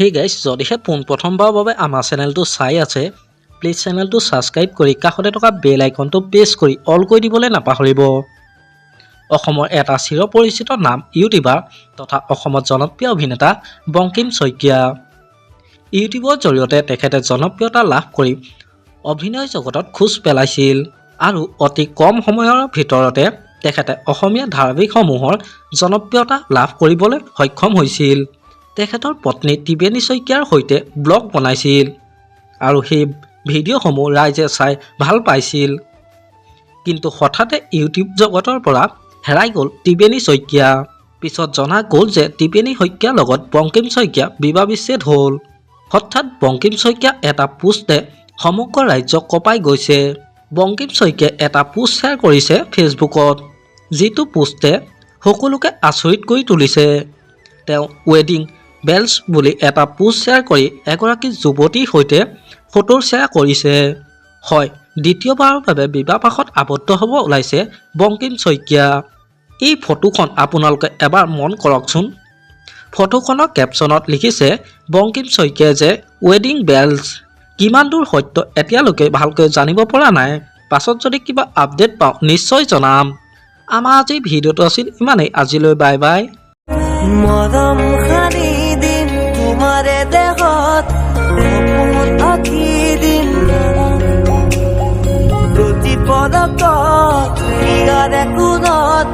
সেই গাইজ যদিহে পোনপ্ৰথমবাৰৰ বাবে আমাৰ চেনেলটো চাই আছে প্লিজ চেনেলটো ছাবস্ক্ৰাইব কৰি কাষতে থকা বেল আইকনটো প্ৰেছ কৰি অল কৰি দিবলৈ নাপাহৰিব। অসমৰ এটা চিৰপৰিচিত নাম ইউটিউবাৰ তথা অসমত জনপ্ৰিয় অভিনেতা বংকিম শইকীয়া। ইউটিউবৰ জৰিয়তে তেখেতে জনপ্ৰিয়তা লাভ কৰি অভিনয় জগতত খোজ পেলাইছিল আৰু অতি কম সময়ৰ ভিতৰতে তেখেতে অসমীয়া ধাৰাবাহিকসমূহৰ জনপ্ৰিয়তা লাভ কৰিবলৈ সক্ষম হৈছিল। তেখেতৰ পত্নী ত্ৰিবেণী শইকীয়াৰ সৈতে ব্লগ বনাইছিল আৰু সেই ভিডিঅ'সমূহ ৰাইজে চাই ভালো পাইছিল। কিন্তু হঠাতে ইউটিউব জগতৰ পৰা হেৰাই গ'ল ত্ৰিবেণী শইকীয়া। পিছত জনা গ'ল যে ত্ৰিবেণী শইকীয়াৰ লগত বংকিম শইকীয়া বিবাহ বিচ্ছেদ হ'ল। হঠাৎ বংকিম শইকীয়া এটা পোষ্টে সমগ্ৰ ৰাজ্যক কঁপাই গৈছে। বংকিম শইকীয়াই এটা পোষ্ট শ্বেয়াৰ কৰিছে ফেচবুকত, যিটো পোষ্টে সকলোকে আচৰিত কৰি তুলিছে। তেওঁ ৱেডিং বেলছ বুলি এটা পোষ্ট শ্বেয়াৰ কৰি এগৰাকী যুৱতীৰ সৈতে ফটো শ্বেয়াৰ কৰিছে। হয়, দ্বিতীয়বাৰৰ বাবে বিবাহপাশত আবদ্ধ হ'ব ওলাইছে বংকিম শইকীয়া। এই ফটোখন আপোনালোকে এবাৰ মন কৰকচোন। ফটোখনৰ কেপশ্যনত লিখিছে, বংকিম শইকীয়াই যে ৱেডিং বেলছ কিমান দূৰ সত্য এতিয়ালৈকে ভালকৈ জানিব পৰা নাই। পাছত যদি কিবা আপডেট পাওঁ, নিশ্চয় জনাম। আমাৰ আজি ভিডিঅ'টো আছিল ইমানেই। আজিলৈ বাই বাই। মৰম সানি তোমারে দেহত থাকি দিন প্রতি পদত ইয়ারে কুদত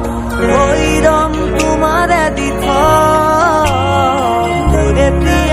ঐরম তোমারে দিত। তোরে প্রিয়